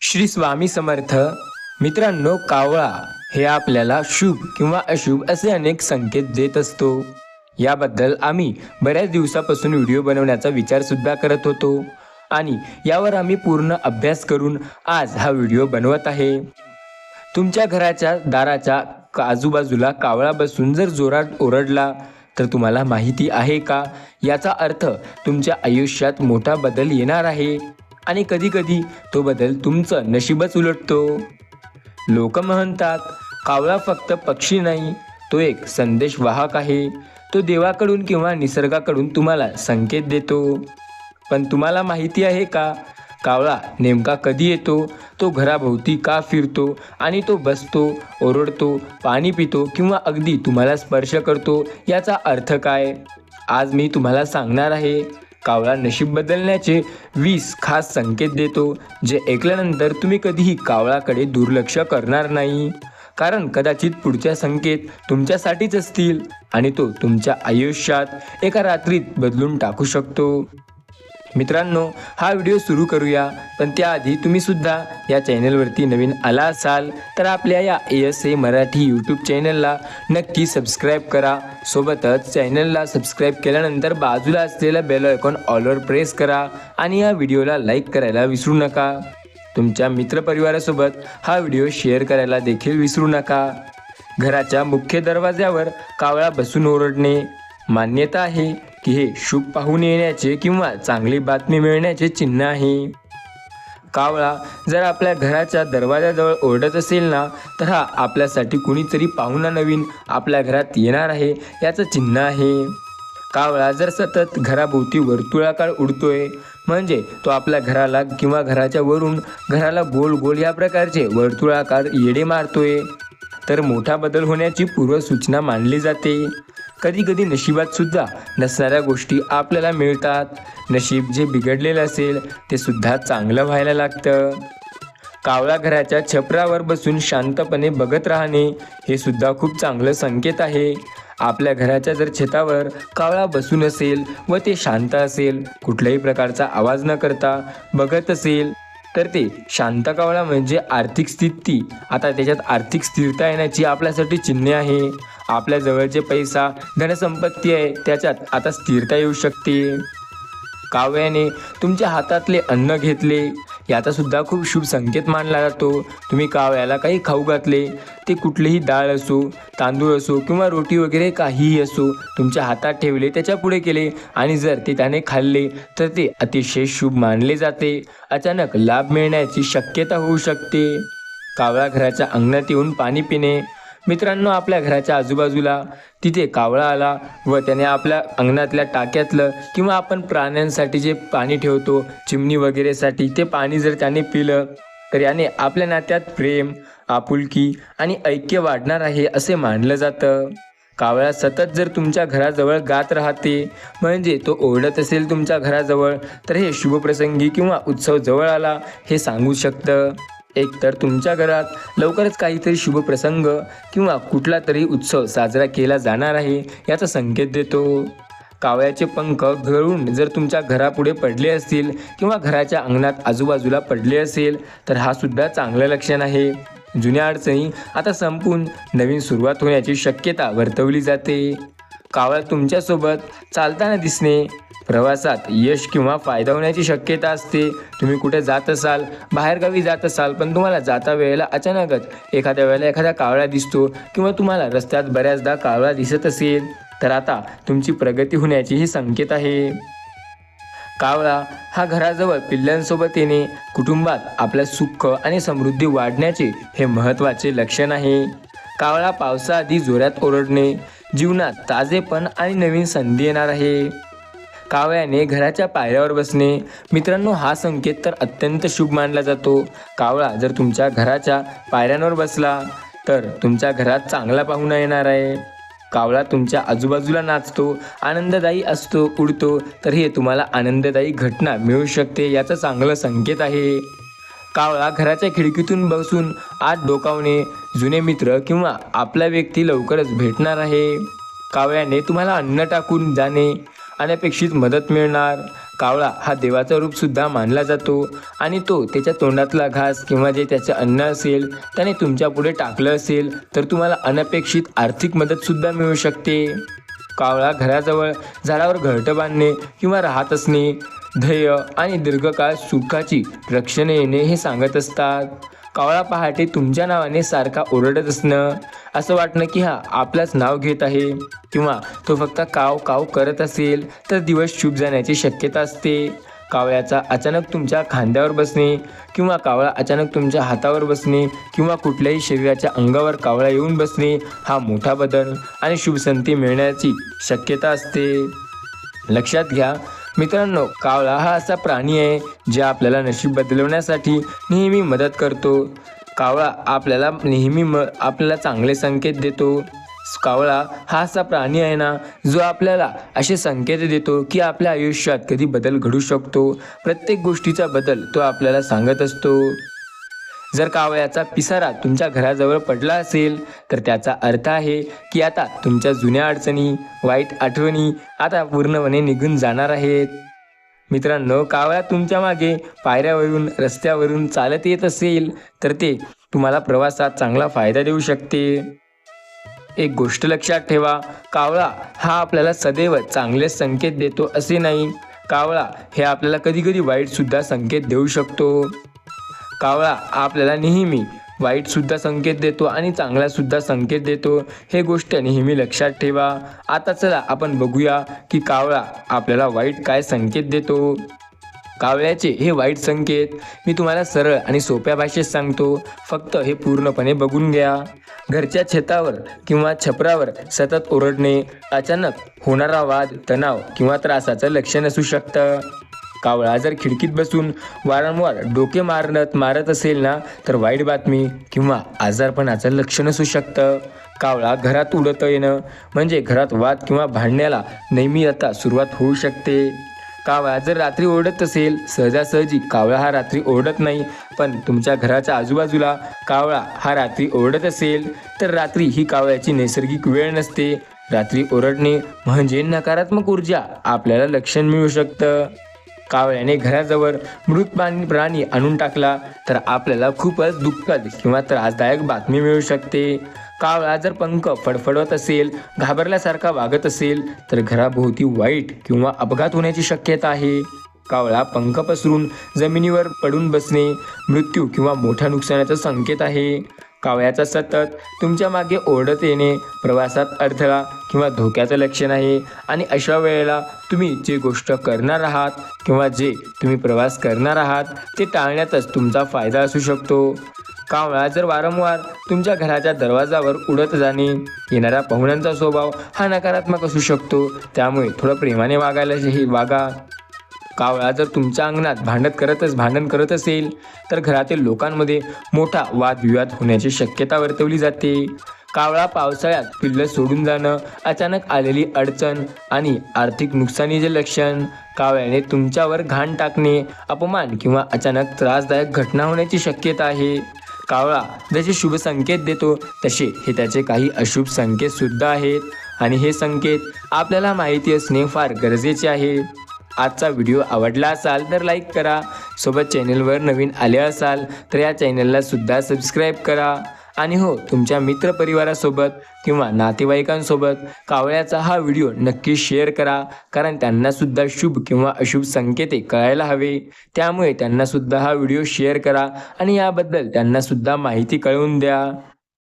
श्री स्वामी समर्थ. मित्रांनो कावळा हे आपल्याला शुभ किंवा अशुभ असे अनेक संकेत देत असतो. याबद्दल आम्ही बऱ्याच दिवसापासून व्हिडिओ बनवण्याचा विचार सुद्धा करत होतो. आणि यावर आम्ही पूर्ण अभ्यास करून आज हा व्हिडिओ बनवत आहे. तुमच्या घराच्या दाराच्या का- आजूबाजूला कावळा बसून जर जोरात ओरडला तर तुम्हाला माहिती आहे का? याचा अर्थ तुमच्या आयुष्यात मोठा बदल येणार आहे. आणि कधीकधी तो बदल तुमचं नशीबच उलटतो. लोक म्हणतात कावळा फक्त पक्षी नाही तो एक संदेश वाहक आहे. तो देवाकडून किंवा निसर्गाकडून तुम्हाला संकेत देतो. पण तुम्हाला माहिती आहे का कावळा नेमका कधी येतो? तो घराभोवती का फिरतो? आणि तो बसतो ओरडतो पाणी पितो किंवा अगदी तुम्हाला स्पर्श करतो? याचा अर्थ काय? आज मी तुम्हाला सांगणार आहे कावळा नशीब बदलण्याचे वीस खास संकेत देतो जे ऐकल्यानंतर तुम्ही कधीही कावळाकडे दुर्लक्ष करणार नाही. कारण कदाचित पुढच्या संकेत तुमच्यासाठीच असतील आणि तो तुमच्या आयुष्यात एका रात्रीत बदलून टाकू शकतो. मित्रांनो हा व्हिडिओ सुरू करूया पण त्याआधी तुम्ही सुद्धा या चॅनलवरती नवीन आला असाल तर आपल्या या A S A Marathi YouTube चॅनलला नक्की सबस्क्राईब करा. सोबतच चॅनलला सबस्क्राईब केल्यानंतर बाजूला असलेला बेल आयकॉन ऑलवर प्रेस करा आणि या व्हिडिओला लाईक करायला विसरू नका. तुमच्या मित्रपरिवारासोबत हा व्हिडिओ शेअर करायला देखील विसरू नका. घराच्या मुख्य दरवाज्यावर कावळा बसून ओरडणे मान्यता आहे. की हे शुभ पाहून येण्याचे किंवा चांगली बातमी मिळण्याचे चिन्ह आहे. कावळा जर आपल्या घराच्या दरवाजाजवळ ओरडत असेल ना तर हा आपल्यासाठी कुणीतरी पाहुणा नवीन आपल्या घरात येणार आहे याचं चिन्ह आहे. कावळा जर सतत घराभोवती वर्तुळाकार उडतोय म्हणजे तो आपल्या घराला किंवा घराच्या वरून घराला गोल गोल या प्रकारचे वर्तुळाकार येडे मारतोय तर मोठा बदल होण्याची पूर्वसूचना मानली जाते. कधी कधी नशिबात सुद्धा नसणाऱ्या गोष्टी आपल्याला मिळतात. नशीब जे बिघडलेलं असेल ते सुद्धा चांगलं व्हायला लागतं. कावळा घराच्या छपरावर बसून शांतपणे बघत राहणे हे सुद्धा खूप चांगलं संकेत आहे. आपल्या घराच्या जर छतावर कावळा बसून असेल व ते शांत असेल कुठल्याही प्रकारचा आवाज न करता बघत असेल तर ते शांत कावळा म्हणजे आर्थिक स्थिती. आता त्याच्यात आर्थिक स्थिरता येण्याची आपल्यासाठी चिन्हे आहे. आपल्या जवळचे पैसा धनसंपत्ती आहे त्याच्यात आता स्थिरता येऊ शकते. काव्याने तुमच्या हातातले अन्न घेतले. याचा सुद्धा खूप शुभ संकेत मानला जातो. तुम्ही कावळ्याला काही खाऊ घातले. ते कुठलीही डाळ असो तांदूळ असो किंवा रोटी वगैरे काहीही असो तुमच्या हातात ठेवले त्याच्या पुढे केले आणि जर ते त्याने खाल्ले तर ते अतिशय शुभ मानले जाते. अचानक लाभ मिळण्याची शक्यता होऊ शकते. कावळा घराच्या अंगणात येऊन पाणी पिणे मित्रांनो आपल्या घराच्या आजूबाजूला तिथे कावळा आला व त्याने आपल्या अंगणातल्या टाक्यातलं किंवा आपण प्राण्यांसाठी जे पाणी ठेवतो चिमणी वगैरेसाठी ते पाणी जर त्याने पिलं तर याने आपल्या नात्यात प्रेम आपुलकी आणि ऐक्य वाढणार आहे असे मानलं जातं. कावळा सतत जर तुमच्या घराजवळ गात राहते म्हणजे तो ओरडत असेल तुमच्या घराजवळ तर हे शुभप्रसंगी किंवा उत्सव जवळ आला हे सांगू शकतं. एकतर तुमच्या घरात लवकरच काहीतरी शुभप्रसंग किंवा कुठला तरी उत्सव साजरा केला जाणार आहे याचा संकेत देतो. कावळ्याचे पंख घळून जर तुमच्या घरापुढे पडले असतील किंवा घराच्या अंगणात आजूबाजूला पडले असेल तर हा सुद्धा चांगलं लक्षण आहे. जुन्या अडचणी आता संपून नवीन सुरुवात होण्याची शक्यता वर्तवली जाते. कावळा तुमच्यासोबत चालताना दिसणे प्रवासात यश किंवा फायदा होण्याची शक्यता असते. तुम्ही कुठे जात असाल बाहेरगावी जात असाल पण तुम्हाला जाता वेळेला अचानकच एखाद्या वेळेला एखादा कावळा दिसतो किंवा तुम्हाला रस्त्यात बऱ्याचदा कावळा दिसत असेल तर आता तुमची प्रगती होण्याची ही संकेत आहे. कावळा हा घराजवळ पिल्लांसोबत येणे कुटुंबात आपल्या सुख आणि समृद्धी वाढण्याचे हे महत्त्वाचे लक्षण आहे. कावळा पावसाआधी जोरात ओरडणे जीवनात ताजेपण आणि नवीन संधी येणार आहे. कावळ्याने घराच्या पायऱ्यावर बसणे. मित्रांनो हा संकेत तर अत्यंत शुभ मानला जातो. कावळा जर तुमच्या घराच्या पायऱ्यांवर बसला तर तुमच्या घरात चांगला पाहुणा येणार आहे. कावळा तुमच्या आजूबाजूला नाचतो आनंददायी असतो उडतो तर हे तुम्हाला आनंददायी घटना मिळू शकते याचा चांगलं संकेत आहे. कावळा घराच्या खिडकीतून बसून आत डोकावणे जुने मित्र किंवा आपला व्यक्ती लवकरच भेटणार आहे. कावळ्याने तुम्हाला अन्न टाकून जाणे अनपेक्षित मदत मिळणार. कावळा हा देवाचा रूपसुद्धा मानला जातो आणि तो त्याच्या तोंडातला घास किंवा जे त्याचं अन्न असेल त्याने तुमच्यापुढे टाकलं असेल तर तुम्हाला अनपेक्षित आर्थिक मदतसुद्धा मिळू शकते. कावळा घराजवळ झाडावर घरटं बांधणे किंवा राहत असणे ध्येय आणि दीर्घकाळ सुखाची रक्षणे येणे हे सांगत असतात. कावळा पहाटे तुमच्या नावाने सारखा ओरडत असणं असं वाटणं की हा आपलाच नाव घेत आहे. किंवा तो फक्त काव काव करत असेल तर दिवस शुभ जाण्याची शक्यता असते. कावळ्याचा अचानक तुमच्या खांद्यावर बसणे किंवा कावळा अचानक तुमच्या हातावर बसणे किंवा कुठल्याही शरीराच्या अंगावर कावळा येऊन बसणे हा मोठा बदल आणि शुभसंती मिळण्याची शक्यता असते. लक्षात घ्या मित्रांनो कावळा हा असा प्राणी आहे जे आपल्याला नशीब बदलवण्यासाठी नेहमी मदत करतो. कावळा आपल्याला नेहमी म आपल्याला चांगले संकेत देतो. कावळा हा असा प्राणी आहे ना जो आपल्याला असे संकेत देतो की आपल्या आयुष्यात कधी बदल घडू शकतो. प्रत्येक गोष्टीचा बदल तो आपल्याला सांगत असतो. जर कावळ्याचा पिसारा तुमच्या घराजवळ पडला असेल तर त्याचा अर्थ आहे की आता तुमच्या जुन्या अडचणी वाईट आठवणी आता पूर्णपणे निघून जाणार आहेत. मित्रांनो कावळा तुमच्या मागे पायऱ्यावरून रस्त्यावरून चालत येत असेल तर ते तुम्हाला प्रवासात चांगला फायदा देऊ शकते. एक गोष्ट लक्षात ठेवा कावळा हा आपल्याला सदैव चांगले संकेत देतो असे नाही. कावळा हे आपल्याला कधी कधी वाईट सुद्धा संकेत देऊ शकतो. कावळा आपल्याला नेहमी वाईटसुद्धा संकेत देतो आणि चांगलासुद्धा संकेत देतो. हे गोष्ट नेहमी लक्षात ठेवा. आता चला आपण बघूया की कावळा आपल्याला वाईट काय संकेत देतो. कावळ्याचे हे वाईट संकेत मी तुम्हाला सरळ आणि सोप्या भाषेत सांगतो. फक्त हे पूर्णपणे बघून घ्या. घरच्या छतावर किंवा छपरावर सतत ओरडणे अचानक होणारा वाद तणाव किंवा त्रासाचं लक्षण असू शकतं. कावळा. जर खिडकीत बसून वारंवार डोके मारत मारत असेल ना तर वाईट बातमी किंवा आजारपणाचं लक्षण असू शकतं. कावळा घरात उडत येणं म्हणजे घरात वाद किंवा भांडण्याला नेहमी आता सुरुवात होऊ शकते. कावळा जर रात्री ओरडत असेल सहजासहजी कावळा हा रात्री ओरडत नाही पण तुमच्या घराच्या आजूबाजूला कावळा हा रात्री ओरडत असेल तर रात्री ही कावळ्याची नैसर्गिक वेळ नसते. रात्री ओरडणे म्हणजे नकारात्मक ऊर्जा आपल्याला लक्षण मिळू शकतं. कावळ्याने घराजवळ मृत प्राणी प्राणी आणून टाकला तर आपल्याला खूपच दुःखद किंवा त्रासदायक बातमी मिळू शकते. कावळा जर पंख फडफडत असेल घाबरल्यासारखा वागत असेल तर घराभोवती वाईट किंवा अपघात होण्याची शक्यता आहे. कावळा पंख पसरून जमिनीवर पडून बसणे मृत्यू किंवा मोठ्या नुकसानाचा संकेत आहे. कावळ्याचा सतत तुमच्या मागे ओढत येणे प्रवासात अडथळा किंवा धोक्याचं लक्षण आहे आणि अशा वेळेला तुम्ही जे गोष्ट करणार आहात किंवा जे तुम्ही प्रवास करणार आहात ते टाळण्यातच तुमचा फायदा असू शकतो. कावळा जर वारंवार तुमच्या घराच्या दरवाजावर उडत जाणे येणाऱ्या पाहुण्यांचा स्वभाव हा नकारात्मक असू शकतो. त्यामुळे थोडं प्रेमाने वागायला हे कावळा जर तुमच्या अंगणात भांडत करतच भांडण करत असेल तर घरातील लोकांमध्ये मोठा वादविवाद होण्याची शक्यता वर्तवली जाते. कावळा पावसाळ्यात पिल्लं सोडून जाणं अचानक आलेली अडचण आणि आर्थिक नुकसानीचे लक्षण. कावळ्याने तुमच्यावर घाण टाकणे अपमान किंवा अचानक त्रासदायक घटना होण्याची शक्यता आहे. कावळा जसे शुभ संकेत देतो तसे हे त्याचे काही अशुभ संकेत सुद्धा आहेत. आणि हे संकेत आपल्याला माहिती असणे फार गरजेचे आहे. आजचा व्हिडिओ आवडला असाल तर लाईक करा. सोबत चॅनलवर नवीन आले असाल तर या चॅनलला सुद्धा सबस्क्राईब करा. आणि हो तुमच्या मित्रपरिवारासोबत किंवा नातेवाईकांसोबत कावळ्याचा हा व्हिडिओ नक्की शेअर करा. कारण त्यांनासुद्धा शुभ किंवा अशुभ संकेते कळायला हवे. त्यामुळे त्यांनासुद्धा हा व्हिडिओ शेअर करा आणि याबद्दल त्यांनासुद्धा माहिती कळवून द्या.